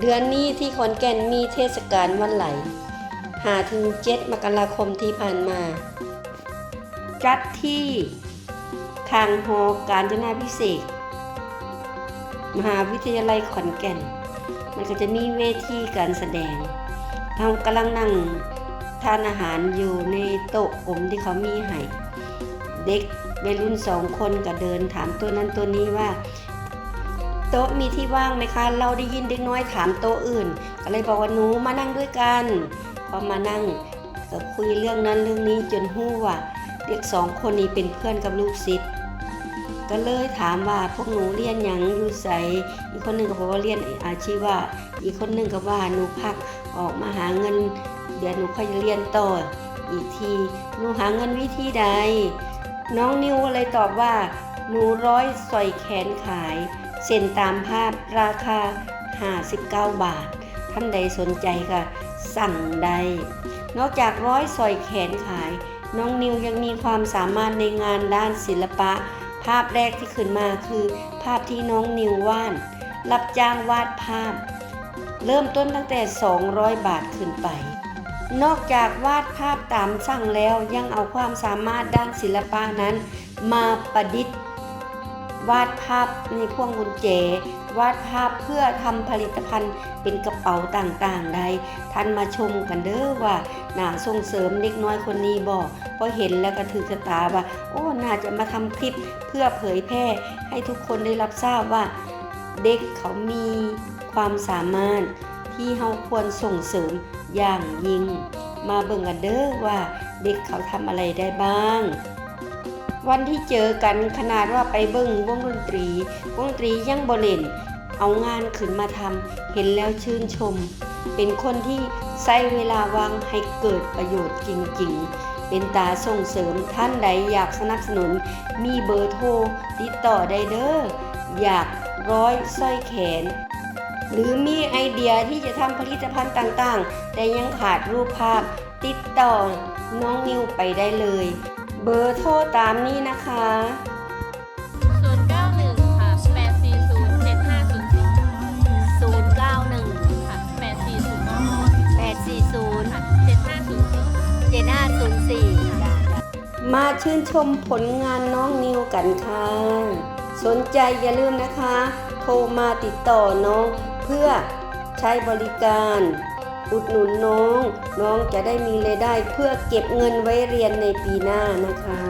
เดือนนี้ที่ขอนแก่นมีเทศกาลวันไหลหาถึงเจ็ดมกราคมที่ผ่านมา จัดที่ทางหอการจนาพิเศษ มหาวิทยาลัยขอนแก่น มันก็จะมีเวทีการแสดงเรากำลังนั่งทานอาหารอยู่ในโต๊ะกลมที่เขามีให้ เด็กวัยรุ่นสองคนก็เดินถามตัวนั้นตัวนี้ว่า โต๊ะมีที่ว่างไหมคะ เราได้ยินเด็กน้อยถามโต๊ะอื่น ก็เลยบอกว่าหนูมานั่งด้วยกันพอมานั่งก็คุยเรื่องนั้นเรื่องนี้จนหู้ว่าเด็กสองคนนี้เป็นเพื่อนกับลูกศิษย์ก็เลยถามว่าพวกหนูเรียนหยังอยู่ใสอีกคนหนึ่งก็บอกว่าเรียนอาชีวะอีกคนหนึ่งก็ว่าหนูพักออกมาหาเงิน เดี๋ยวหนูค่อยเรียนต่ออีกทีหนูหาเงินวิธีใด น้องนิวก็เลยตอบว่าหนูร้อยสอยแขนขาย เส้นตามภาพราคา 59 บาท ท่านใดสนใจก็สั่งได้นอกจากร้อยสอยแขนขาย น้องนิวยังมีความสามารถในงานด้านศิลปะ ภาพแรกที่ขึ้นมาคือ ภาพที่น้องนิววาดรับจ้างวาดภาพ เริ่มต้นตั้งแต่ 200 บาทขึ้นไป นอกจากวาดภาพตามสั่งแล้วยังเอาความสามารถด้านศิลปะนั้น มาประดิษฐ์ วาดภาพในพวงกุญแจ วาดภาพเพื่อทำผลิตภัณฑ์เป็นกระเป๋าต่างๆได้ท่านมาชมกันเด้อว่าน่าส่งเสริมเด็กน้อยคนนี้บอกพอเห็นแล้วก็ถือชะตาว่า โอ้น่าจะมาทำคลิปเพื่อเผยแพร่ ให้ทุกคนได้รับทราบว่า เด็กเขามีความสามารถที่เราควรส่งเสริมอย่างยิ่ง มาเบิ่งกันเด้อว่าเด็กเขาทำอะไรได้บ้าง วันที่เจอกันขนาดว่าไปเบิ่งวงดนตรี วงดนตรียังบเล่นเอางานขึ้นมาทำเห็นแล้วชื่นชม เป็นคนที่ใช้เวลาว่างให้เกิดประโยชน์จริงๆ เป็นตาส่งเสริมท่านใดอยากสนับสนุน มีเบอร์โทรติดต่อได้เด้ออยากร้อยสร้อยแขน หรือมีไอเดียที่จะทำผลิตภัณฑ์ต่างๆ แต่ยังขาดรูปภาพ ติดต่อน้องนิวไปได้เลย เบอร์โทรตามนี้นะคะศูนย์เก้าหนึ่งค่ะแปดสี่ศูนย์เจ็ดห้าศูนย์สี่091 ค่ะแปดสี่ศูนย์840 ค่ะเจ็ดห้าศูนย์สี่7504มาชื่นชมผลงานน้องนิวกันค่ะ สนใจอย่าลืมนะคะ โทรมาติดต่อน้องเพื่อใช้บริการ อุดหนุนน้อง น้องจะได้มีรายได้เพื่อเก็บเงินไว้เรียนในปีหน้านะคะ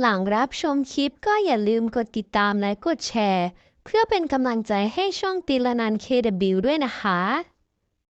หลังรับชมคลิปก็อย่าลืมกดติดตามและกดแชร์ เพื่อเป็นกำลังใจให้ช่องตีลนัน KW ด้วยนะคะ